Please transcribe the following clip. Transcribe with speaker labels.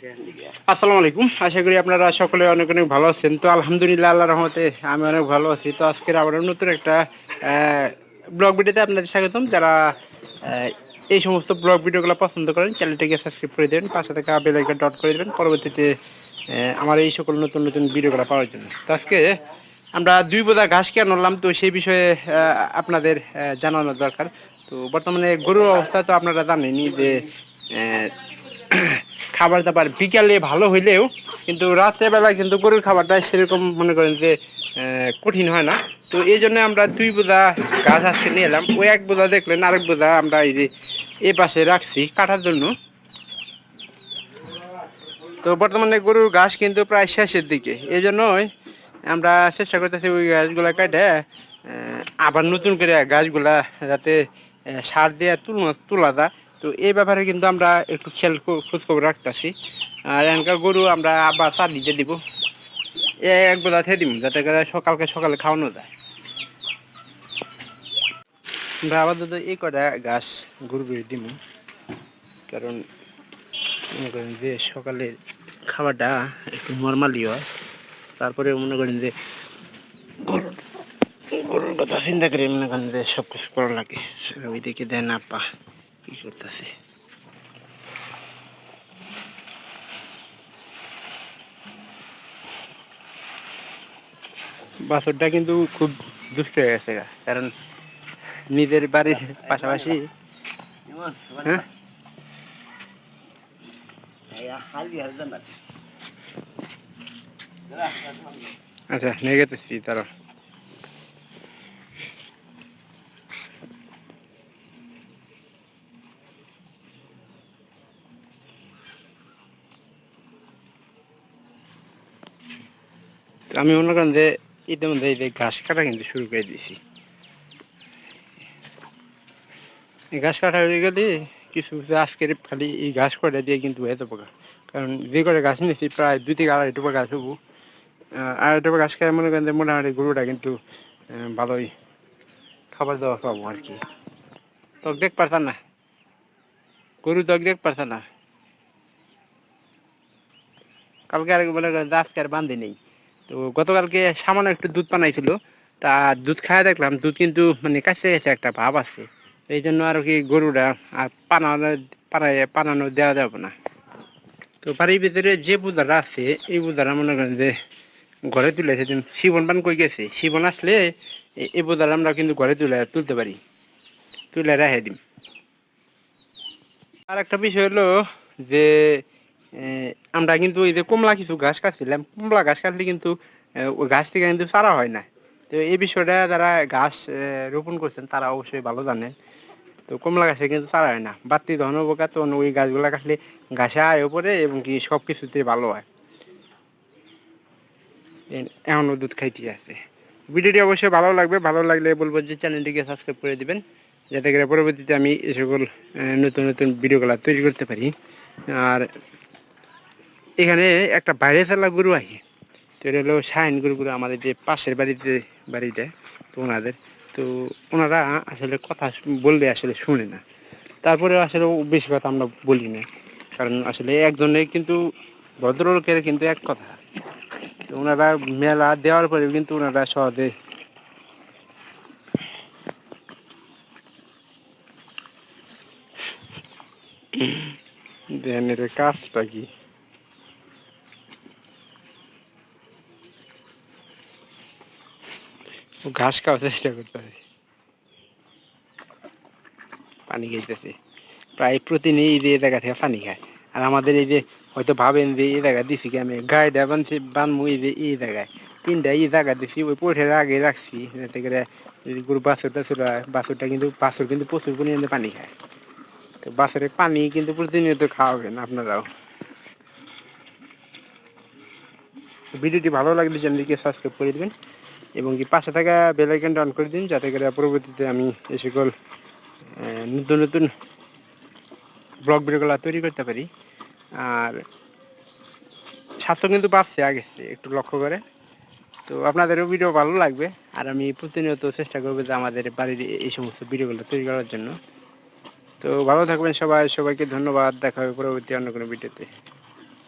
Speaker 1: আসসালামু আলাইকুম। আশা করি আপনারা সকলে অনেক অনেক ভালো আছেন। তো আলহামদুলিল্লাহ আল্লাহ রহমতে আমি অনেক ভালো আছি। তো আজকের আবার নতুন একটা ব্লগ ভিডিওতে আপনাদের স্বাগতম। যারা এই সমস্ত ব্লগ ভিডিওগুলো পছন্দ করেন, চ্যানেলটিকে সাবস্ক্রাইব করে দেবেন পাশে থাকা বেল আইকন ডট করে দেবেন পরবর্তীতে আমার এই সকল নতুন নতুন ভিডিওগুলো পাওয়ার জন্য। তো আজকে আমরা দুই বোধা ঘাস কেন আনলাম তো সেই বিষয়ে আপনাদের জানানো দরকার। তো বর্তমানে গরুর অবস্থা তো আপনারা জানেনই যে খাবার দাবার বিকালে ভালো হইলেও কিন্তু রাত্রেবেলা কিন্তু গরুর খাবারটা সেরকম মনে করেন যে কঠিন হয় না। তো এই জন্য আমরা দুই বোঝা গাছ আজকে নিয়ে এলাম। ওই এক বোঝা দেখলেন, আরেক বোঝা আমরা এই যে এ পাশে রাখছি কাটার জন্য। তো বর্তমানে গরুর ঘাস কিন্তু প্রায় শেষের দিকে। এই জন্যই আমরা চেষ্টা করতেছি ওই গাছগুলা কেটে আবার নতুন করে গাছগুলা যাতে সার দিয়ে তুলনা তোলা যায়। তো এই ব্যাপারে কিন্তু আমরা একটু খেয়াল খো- খোঁজ খবর রাখতেছি। আর এখানকার গরু আমরা আবার চার দিতে দিব এক বেলা থেকে দিব যাতে করে সকালকে সকালে খাওয়ানো যায়। আমরা আপাতত এই কটা গাছ গরু দিব কারণ মনে করেন যে সকালে খাবারটা একটু নর্মালি হয়। তারপরে মনে করেন যে গরুর কথা চিন্তা করে মনে করেন যে সব কিছু করা লাগে। ওই দিকে দেয় না পা কি করতেছে? বাছরটা কিন্তু খুব দুষ্ট হয়ে গেছে গা, কারণ নিজের বাড়ির পাশাপাশি হ্যাঁ? আচ্ছা নিয়ে গেতেছি তারা আমি মনে করেন যে ইতিমধ্যে এই যে ঘাস কাটা কিন্তু শুরু করে দিয়েছি। ঘাস কাটা হয়ে গেলে কিছু কিছু আজকের খালি এই ঘাস করে দিয়ে কিন্তু হয়ে যাব কারণ যে করে ঘাস নিয়েছি প্রায় দুই থেকে আড়াই টোপা ঘাস হব। আড়াই টোপা ঘাস খেয়ে মনে করেন যে মোটামুটি গরুটা কিন্তু ভালোই খাবার দাবার পাবো আর কি। তক দেখ পারতাম না। গরু তক দেখ পারতাম না। কালকে আর বলে আজকে আর বান্ধি নেই। তো গতকালকে সামান্য একটু দুধ বানাইছিল। তা দুধ খায় দেখলাম, দুধ কিন্তু মানে কাছে গেছে একটা ভাব আছে। এই জন্য আর কি গরুটা আর পানানো, পানায়, পানানো দেওয়া যাবে না। তো বাড়ির ভিতরে যে বুদারা আছে, এই বুদারা মনে করেন যে ঘরে তুলেছে যেমন শিবন পান কই গেছে? শিবন আসলে এই বুদারা আমরা কিন্তু ঘরে তুলে, তুলতে পারি। তুলে রেখে দিন আর একটা বিষয় হলো যে আমরা কিন্তু এই যে কমলা কিছু ঘাস কাটছিলাম, কমলা ঘাস কাটলে কিন্তু ওই গাছ থেকে কিন্তু সারা হয় না। তো এই বিষয়টা যারা গাছ রোপণ করছেন, তারা অবশ্যই ভালো জানেন। তো কমলা গাছে কিন্তু সারা হয় না। বাড়তি ধন উপকার তো ওই গাছগুলা কাটলে গাছে আয় পড়ে এবং কি সব কিছুতে ভালো হয়। এ- এখনও দুধ খাইতে আছে। ভিডিওটি অবশ্যই ভালো লাগবে। ভালো লাগলে বলব যে চ্যানেলটিকে সাবস্ক্রাইব করে দিবেন, যাতে করে পরবর্তীতে আমি এই সকল নতুন নতুন ভিডিওগুলো তৈরি করতে পারি। আর এখানে একটা বাইরে ফেলা গরু আছে তো এটা হলো শাহিন গরুগুলো আমাদের যে পাশের বাড়িতে বাড়িতে তো ওনাদের। তো ওনারা আসলে কথা বললে আসলে শুনে না। তারপরে আসলে বেশি কথা আমরা বলি না। কারণ আসলে একজনের কিন্তু ভদ্রলোকের কিন্তু এক কথা। তো ওনারা মেলা দেওয়ার পরেও কিন্তু ওনারা সহজে কাজটা কি? ঘাস খাওয়ার চেষ্টা করতে করতেছে পানি খাইতেছে প্রায় প্রতিদিনই এই জায়গা থেকে পানি খায়। আর আমাদের এই যে হয়তো ভাবেন যে এই জায়গা দিছি কি আমি? গায়ে বানছি, বানমু এই যে এই জায়গায়। তিনটা এই জায়গা দিছি, ওই পোঠের আগে রাখছি। যাতে করে গরু বাছুর হয়, বাছুরটা কিন্তু, বাছুর কিন্তু প্রচুর পরিমাণে পানি খায়। তো বাছুরের পানি কিন্তু প্রতিনিয়ত খাওয়াবেন আপনারাও। ভিডিওটি ভালো লাগলে চ্যানেলটিকে সাবস্ক্রাইব করে দেবেন। এবং কি পাশে থাকা বেল আইকনটা অন করে দিন, যাতে করে পরবর্তীতে আমি এই সকল নতুন নতুন ব্লগ ভিডিওগুলো তৈরি করতে পারি। আর স্বাস্থ্য কিন্তু বাড়ছে আগে একটু লক্ষ্য করে। তো আপনাদেরও ভিডিও ভালো লাগবে, আর আমি প্রতিনিয়ত চেষ্টা করব যে আমাদের বাড়ির এই সমস্ত ভিডিওগুলো তৈরি করার জন্য। তো ভালো থাকবেন সবাই, সবাইকে ধন্যবাদ, দেখা হবে পরবর্তী অন্য কোনো ভিডিওতে